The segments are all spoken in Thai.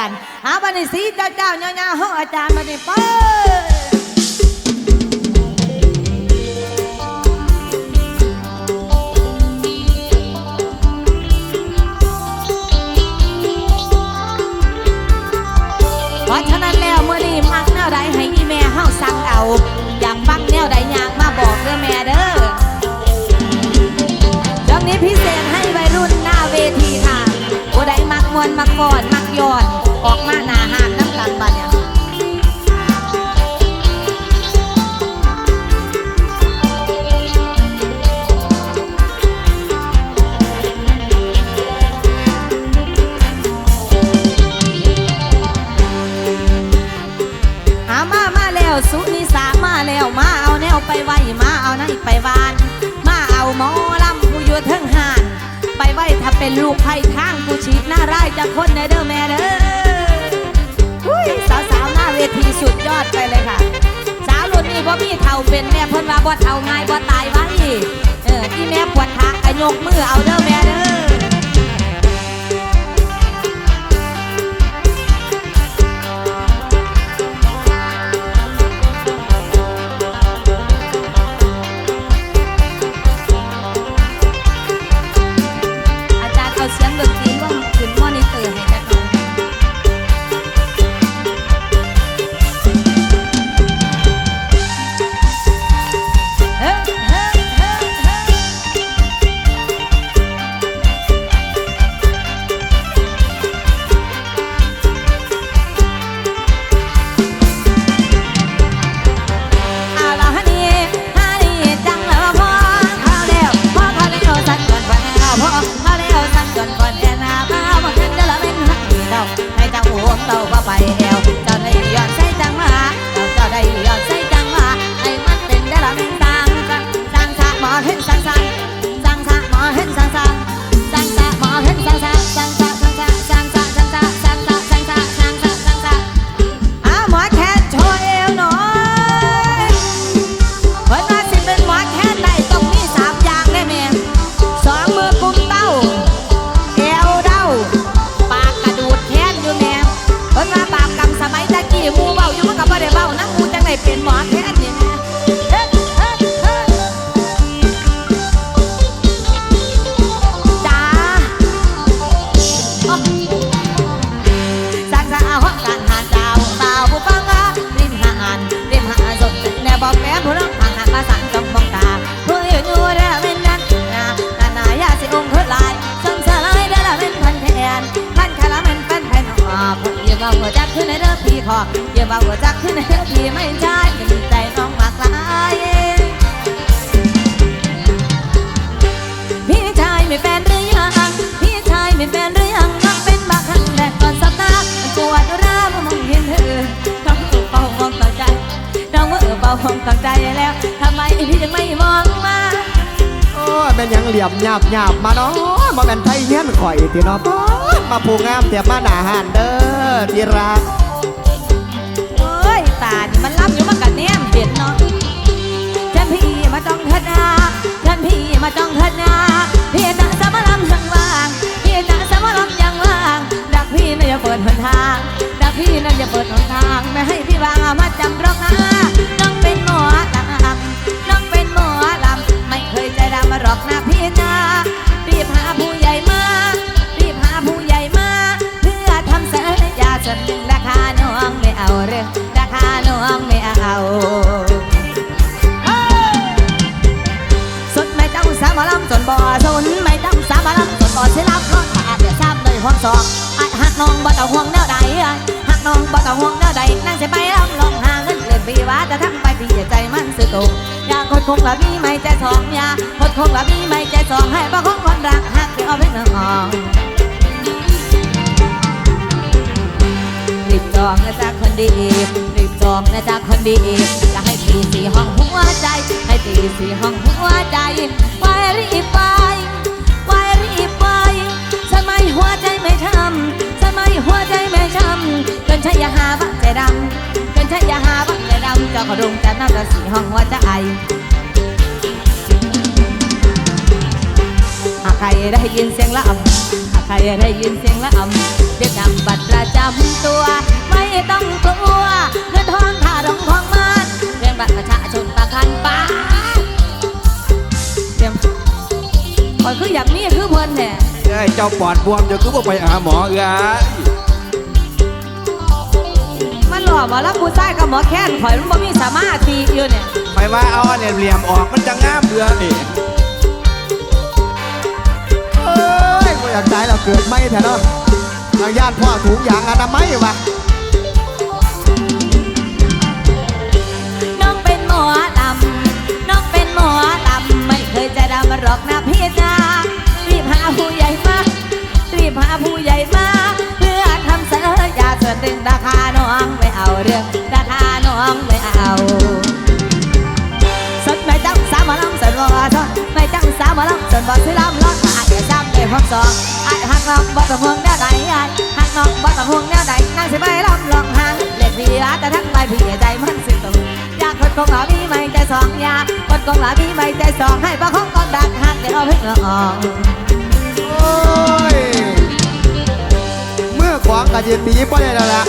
กันหาบันนี้สีเจ้าเจ้าเงาๆห้องอาจารย์บันนี้เปิดเพราะฉะนั้นแล้วเมื่อนี้มักแนวใดให้อีแม่เฮาสั่งเอาอยากฟังแนวใดอยากมาบอกเด้อแม่เด้อช่วงนี้พิเศษให้วัยรุ่นหน้าเวทีค่ะผู้ใดมักมวนมักกอดมักยอน ออกมาหนาหานน้ำกันบัดเนี่ยหามามาแล้วสุนิสามาแล้วมาเอาแนวไปไว้มาเอาไหนไปวาน มาเอาหมอลำผู้อยู่เทิงหาน ไปไว้ถ้าเป็นลูกไผ่ทางผู้ชีดหน้าร้าจะคนในเด้อแม่เด้อ สุดยอดไปเลยค่ะ สาวรุ่นนี้บ่มีเท่าเป็นแม่เพิ่นว่าบ่เท่าง่ายบ่ตายไว้เออที่แม่ปวดขากะยกมือเอาเด้อแม่เด้อ in my head. อพี่ขอยืมเอาหัวจักขึ้นในเด้อพี่ไม่ใช่เป็นใจน้องมากลายพี่ชายไม่เป็นหรือยังพี่ชายไม่เป็นหรือยังน้องเป็นบักครั้งแรกก่อนสัปดาห์มันปวดร้าวมองเห็นเธอน้องเออเป่าห้องตั้งใจน้องเออเป่าห้องตั้งใจแล้วทำไมพี่ถึงไม่มองมาโอ้ยเป็นยังเหลี่ยมหยาบหยาบมาเนาะมาเป็นไทยเฮี้ยนข่อยตีเนาะมาผูกงามเตียบมาหนาหานเด้อที่รัก ตานี่มันรับอยู่มันกันแนมเห็นเนาะฉันพี่มาจ้องเธอนาฉันพี่มาจ้องเธอนาพี่จะสมรำยังว่างพี่จะสมรำยังว่างรักพี่น่ะอย่าเปิดหนทางรักพี่น่ะอย่าเปิดหนทางไม่ให้พี่วางอามาจำรอกนะน้องเป็นหมอลำน้องเป็นหมอลำไม่เคยใจดำมาหรอกนะพี่นะ สิรับน้องขาดเดี๋ยวซ้ำเลยห่วงสองไอ้หักน้องบ่ต้องห่วงแนวใดไอ้หักน้องบ่ต้องห่วงแนวใดนั่งสิไปลำลองหาเงินเดือนปีว่าจะทำไปพี่ใจมันสุดโตงอยากคดคงละมีไม่ใจสองอยากคดคงละมีไม่ใจสองให้ประคองคนรักหักที่เอาเป็นน้องรีบจองนะจ๊ะคนดีรีบจองนะจ๊ะคนดีจะให้ตีสี่ห้องหัวใจ ให้ตีสี่ห้องหัวใจ ไปรีบไป ไปรีบไป ไมหัวใจไม่ทำทำไมหัวใจไม่ช้ำกันใช่ยาหาว่ใจดำกันใช่ยาหาว่ใจดำเจ้าขอดงจะน่าจะสีห้องาจะไอหากใครได้ยินเสียงละอ่ำหากใครได้ยินเสียงละอ่ำเดี๋ยวนำบัตรประจำตัว ไม่ต้องกลัวเงินทองถ่าดองทองมาเรื่องบัตรประชาชนประคันป้าเตรียมก่อนคืออยากมีคือเพลินแหน่ จ้าปอดบวมจะคือว่าไปหาหมอเอ้ยมันหล่อหมาแล้วผู้ชายกับหมอแค้นข่อยมันบ่มีสมาธิอยู่เนี่ยไปว่าเอาอันเหลี่ยมๆออกมันจะงามเบื่อนี่เอ้ยกูอยากตายเราเกิดไม่แท้เนาะทางญาติพ่อถุงยางอนามัยวะน้องเป็นหมอลำน้องเป็นหมอลำไม่เคยจะดำหรอกนะพี่นารีบหาผู้ใหญ่มา รีบหาผู้ใหญ่มาเพื่อทำเสัญญาส่วนหนึ่งราคาน้องไม่เอาเรื่องราคาน้องไม่เอาสดไม่จังสามมอลำสนบ่ทนไม่จังสามมอลำสนบ่ซื้อลำล้อขาเดี๋ยวซ้ำได้พร้อมสองไอ้หักน้องบ่ต้องห่วงแนวใดไอ้หักน้องบ่ต้องห่วงแนวใดนั่งสิไปลำลองหางเล็กพี่อาแต่ทั้งไปพี่ใจมันสิตรงอยากคนคงหลาพี่ไม่ใจสองอยากคนคงหลาพี่ไม่ใจสองให้บ่ของกองดักหักเดี๋ยวเอาเพิ่งละออกโอ้ยเมื่อขวางกันจะตีบ่ได้แล้วล่ะ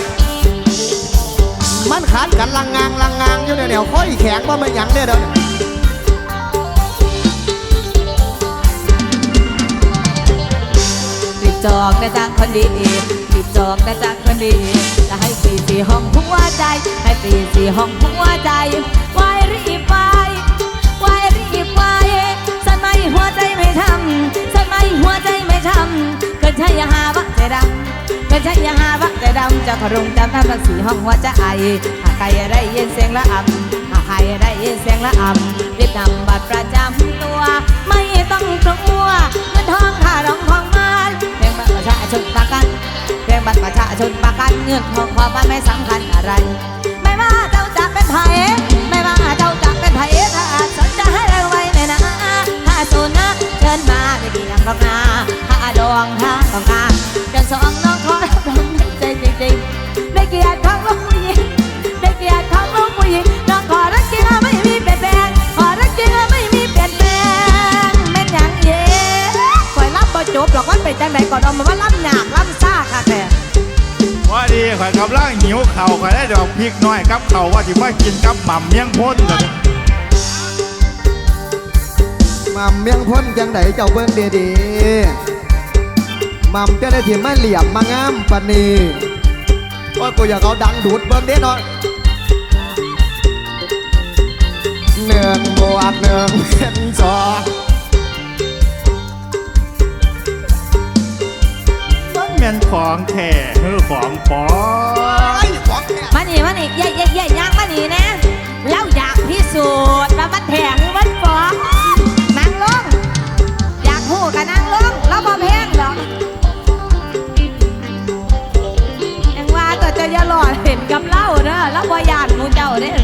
มันขาดกันลังงางลังงางอยู่เนี่ยแนวค่อยแข็งว่ามันหยังเนี่ยเด้อรีบจอกนะจ๊ะคนดีรีบจอกนะจ๊ะคนดีจะให้ฟรีสี่ห้องหัวใจ ให้ฟรีสี่ห้องหัวใจไว้รีบไปวายรีบไปสันไม่หัวใจไม่ทำสันไม่หัวใจไม่ทำเกินใช่ยาหาว่าใจดำ เป็นชายาหาว่าใจดำจะขรุงจำน้ำทั้งสีห้องหัวจะไอหากใครได้ยินเสียงละอ่ำหากใครได้ยินเสียงละอ่ำรีบนำบัตรประจำตัวไม่ เข่าวข่อยได้ดอกพริกน้อยกับเข่าวว่าที่มากินกับหม่ำเมียงพ้นเลยมัมเมียงพ้นจังไดเจ้าเบิ่งดีๆมัมจะได้ที่มาเหลี่ยมมางามปานนี้โอ้ยกูอยากเอาดังดูดเบิ่งเด้หน่อยหนึ่งบวกหนึ่งเป็นสองมันแม่นของแท้หรือของปลอมไอ้ของแท้ มานี่มานี่เย่เย่เย่ย่างมานี่นะแล้วอยากพิสูจน์ว่ามันแถงมันฟองนั่งลงอยากหูกันนั่งลงแล้วบ่แพงดอกยังว่าก็จะอย่าหลอดเห็นกับเล่าเด้อแล้วบ่ยานมูเจ้าเด้อ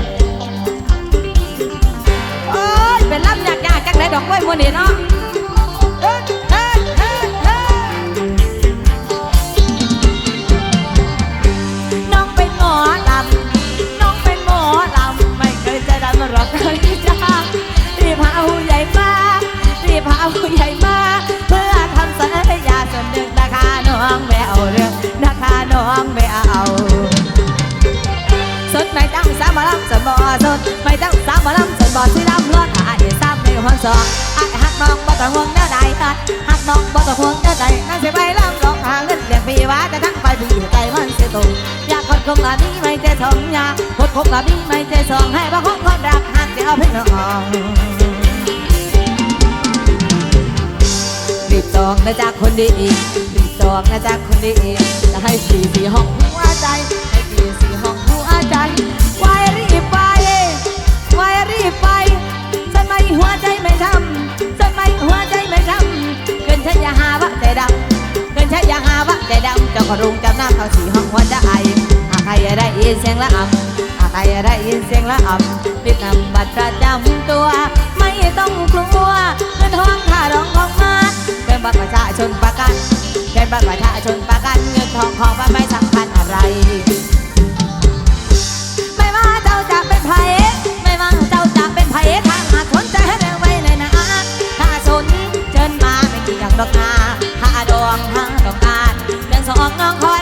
โอ้ยเป็นลำยากยากจังไดดอกกล้วยมูนี่เนาะ พาผู้ใหญ่มาเพื่อทำสัญญาส่วนหนึ่งราคาน้องไม่เอาเรื่องราคาน้องไม่เอาสดไม่ตั้งสามหมอลำสนบ่สดไม่ตั้งสามหมอลำสนบ่สีดำล้วนอายซ้ำในห้องสองอายหักน้องบ่ต้องห่วงแนวใดอายหักน้องบ่ต้องห่วงแนวใดนั่งสิไปลำลองหาเงินเลี้ยงพี่ว่าแต่ทั้งไปพี่ใจมันเสียตูอยากคนคงละนี้ไม่ใจทองยาคนคงละนี้ไม่ใจสองให้บ่ของความรักหักเดี๋ยวเพิ่งน้อง องนะจ๊ะคนดีรีบจองนะจ๊ะคนดีจะให้สี่สี่ห้องหัวใจ ให้สี่สี่ห้องหัวใจไวรีบไปไวรีบไปฉันไม่หัวใจไม่ทำฉันไม่หัวใจไม่ทำเกินฉันอย่าหาว่าใจดำเกินฉันอย่าหาว่าใจดำเจ้าก็รุงจำหน้าเขาสี่ห้องหัวใจหากใครได้ยินเสียงละอ่ำ ใครได้ยินเสียงละอ่ำรีบนำบัตรประจำตัว ไม่ต้องกลัวเงินทองค่ารองของมาเป็นบัตรประชาชนประกันเป็นบัตรประชาชนประกันเงินทองของมันไม่สำคัญอะไร ไม่ว่าเจ้าจะเป็นไผไม่ว่าเจ้าจะเป็นไผถ้างหากสนใจให้เร็วไว้เลยนะถ้าสนเชิญมาไม่กี่อย่างดอกนาถ้าดวงถ้าต้องการเรื่องสองน้องคอย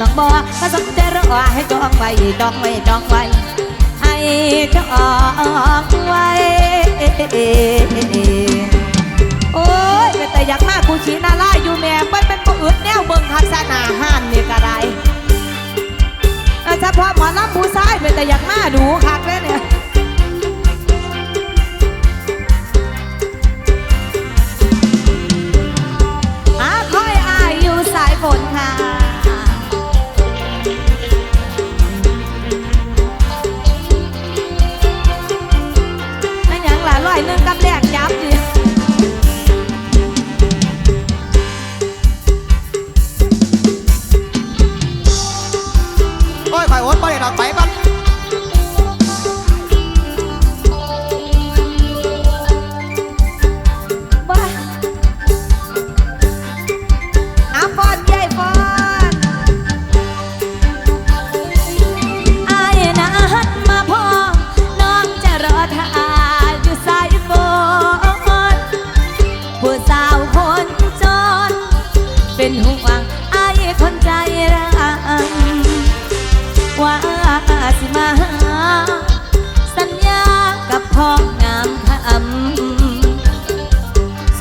น้องบ่ก็สมใจรอให้จองไว้จองไว้จองไว้ให้จองไว้โอ้ยเป็แต่อยากมากกูชีนาล่าอยู่แม่มันเป็นผู้อื่แนวเบิ่งทักษนาห้านนี่กระไรเฉพาะหมอลำผู้ชายเป็แต่อยากมาดูคักเลยเนี่ย ดบ่ได้ดอกไปบ้าน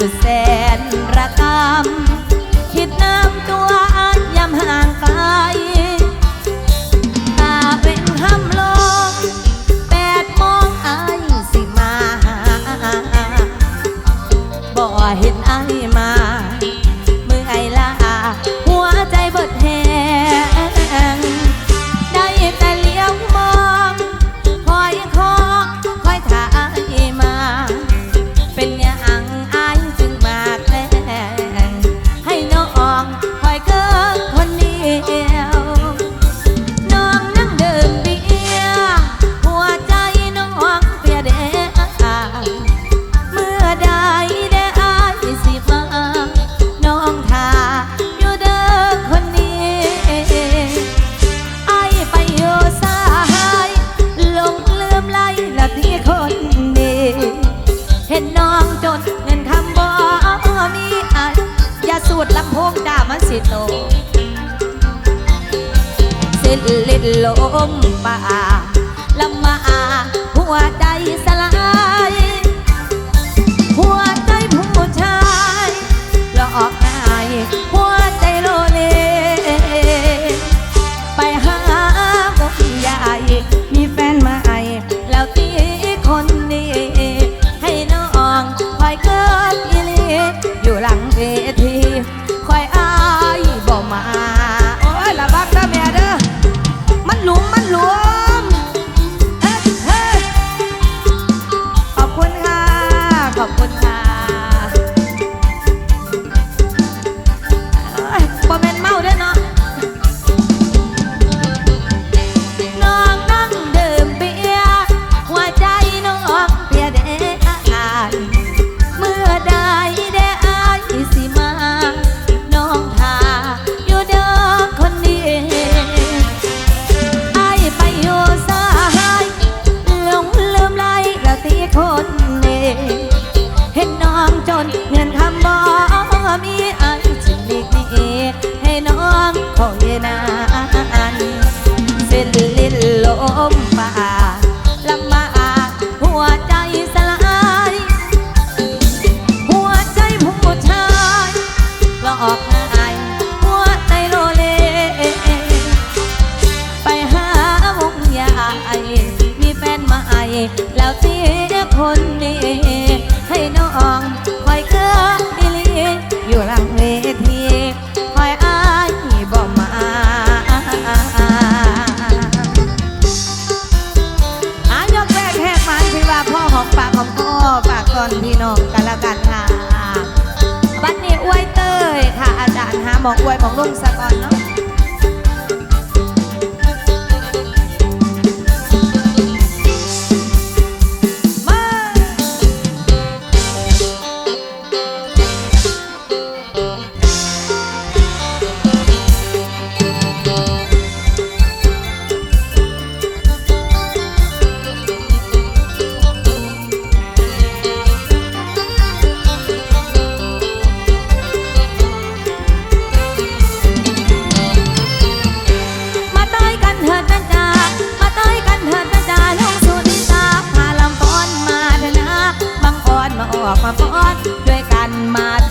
สุดแสนระกำ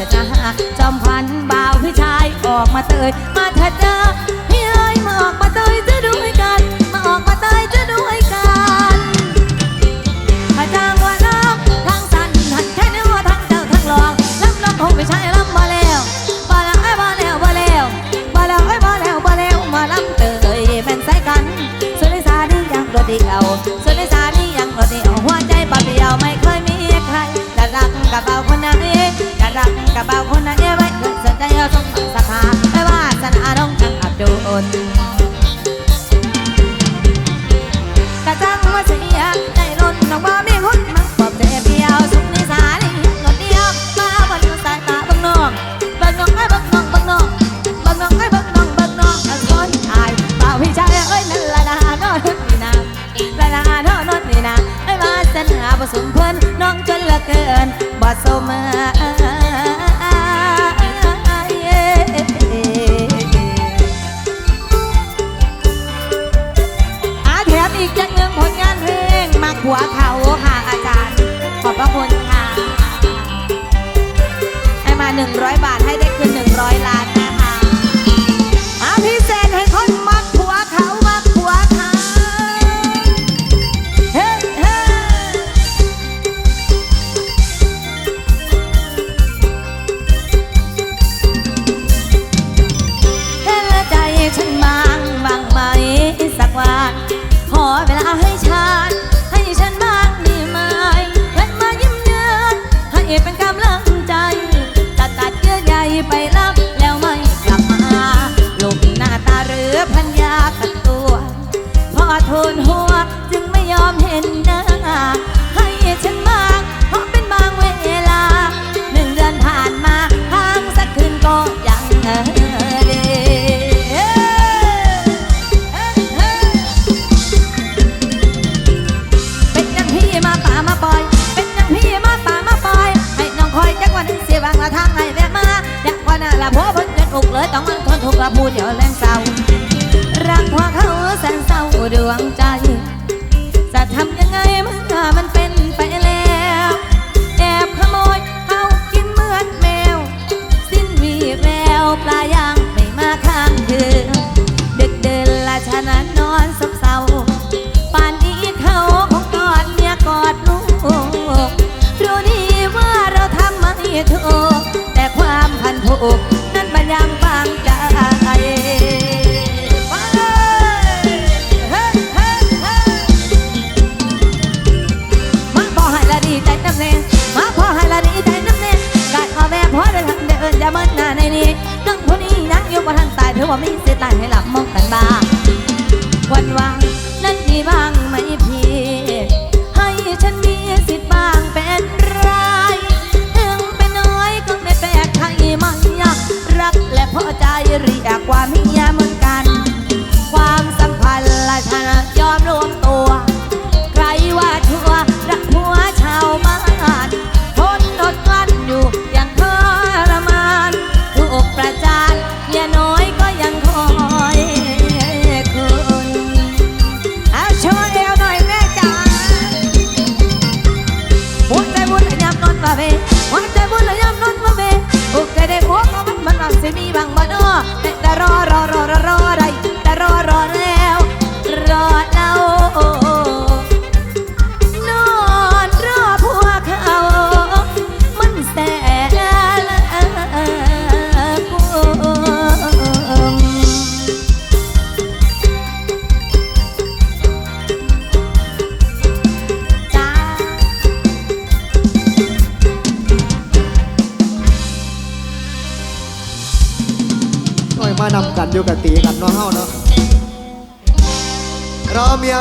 มาเถิดนะฮะจอมพันบ่าวพี่ชายออกมาเตยมาเถิดเจอ จะรักกับเบาคนนั้นไว้เกิดสนใจเอาสมบัติศรัทธาไม่ว่าสนาน้องจังอับดูนกะจังว่าเสียใจล้นน้องบ่มีคนมาปอบใจเพียวสุขในสาลีหนดเดียวมาบนสายตาบิ่งน้องบิ่งน้องไอ้บิ่งน้องบิ่งน้องบิ่งน้องไอ้บิ่งน้องบิ่งน้องอันสนอายบ่าวพี่ชายเอ้ยนั่นละนาโนนนี่นาละนาโนนนนี่นาไอ้มาเสนหาบ่สมเพิ่นน้องจนเหลือเกินบ่สมเอ 100 บาทให้ได้คืน100 ล้าน พอทูลหัวจึงไม่ยอมเห็นหน้า ให้ฉันบ้างเพราะเป็นบางเวลาหนึ่งเดือนผ่านมาห่างสักคืนก็ยังเออเดเป็นยังพี่มาป่ามาปล่อย เป็นยังพี่มาป่ามาปล่อย ให้น้องคอยจักวันเสียบางละทางให้แม่มาอยากว่าน่าละผัวเพิ่นจนอกเลยต้องมันทนทุกข์ละพูดเดี๋ยวแรงเศร้า รักเพราเขาแสนเศร้าดวงใจ จะทำยังไงเมื่อมัน บ่มีเสียตังให้หลับมองกันบ้า สิมีบางบ่เนาะแต่รอรอรอรอรออะไรแต่รอรอแน่